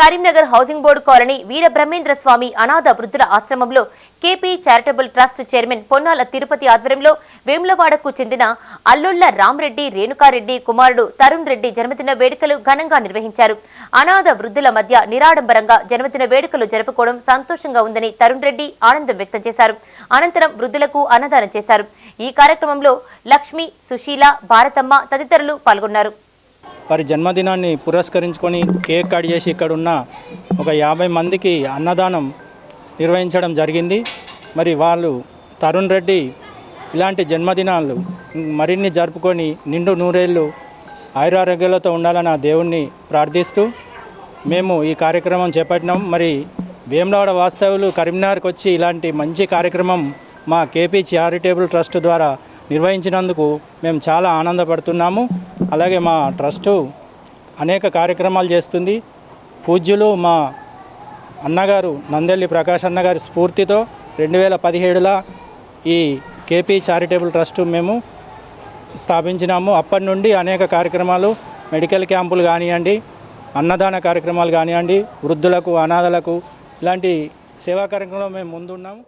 Karimnagar housing board colony Veera Brahmendra Swamy అనాథ వృద్ధుల ఆశ్రమంలో KP charitable trust chairman Ponnala Tirupati ఆధ్వర్యంలో వేములవాడకు చెందిన అల్లుళ్ళ రామ్రెడ్డి రేణుకారెడ్డి కుమారుడు తరుణ్ రెడ్డి జన్మదిన వేడుకలు ఘనంగా నిర్వహించారు. అనాథ వృద్ధుల మధ్య నిరాడంబరంగా జన్మదిన వేడుకలు జరుపుకోవడం సంతోషంగా ఉందని తరుణ్ రెడ్డి ఆనందం వ్యక్తం చేశారు. అనంతరం వృద్ధులకు అన్నదానం చేశారు. ఈ కార్యక్రమంలో లక్ష్మి సుశీల భారతమ్మ తదితరులు పాల్గొన్నారు. వారి జన్మదినాన్ని పురస్కరించుకొని కేక్ కట్ చేసి ఇక్కడ ఉన్న ఒక యాభై మందికి అన్నదానం నిర్వహించడం జరిగింది. మరి వాళ్ళు తరుణ్ రెడ్డి ఇలాంటి జన్మదినాలు మరిన్ని జరుపుకొని నిండు నూరేళ్ళు ఆయురారోగ్యాలతో ఉండాలని ఆ దేవుణ్ణి ప్రార్థిస్తూ మేము ఈ కార్యక్రమం చేపట్టినాం. మరి వేములవాడ వాస్తవులు కరీంనగర్కి వచ్చి ఇలాంటి మంచి కార్యక్రమం మా కేపీ చారిటేబుల్ ట్రస్ట్ ద్వారా నిర్వహించినందుకు మేము చాలా ఆనందపడుతున్నాము. అలాగే మా ట్రస్టు అనేక కార్యక్రమాలు చేస్తుంది. పూజ్యులు మా అన్నగారు నందెల్లి ప్రకాష్ అన్నగారి స్ఫూర్తితో రెండు వేల పదిహేడులో ఈ కేపీ చారిటబుల్ ట్రస్ట్ మేము స్థాపించినాము. అప్పటి నుండి అనేక కార్యక్రమాలు మెడికల్ క్యాంపులు కానివ్వండి అన్నదాన కార్యక్రమాలు కానివ్వండి వృద్ధులకు అనాథలకు ఇలాంటి సేవా కార్యక్రమంలో మేము ముందున్నాము.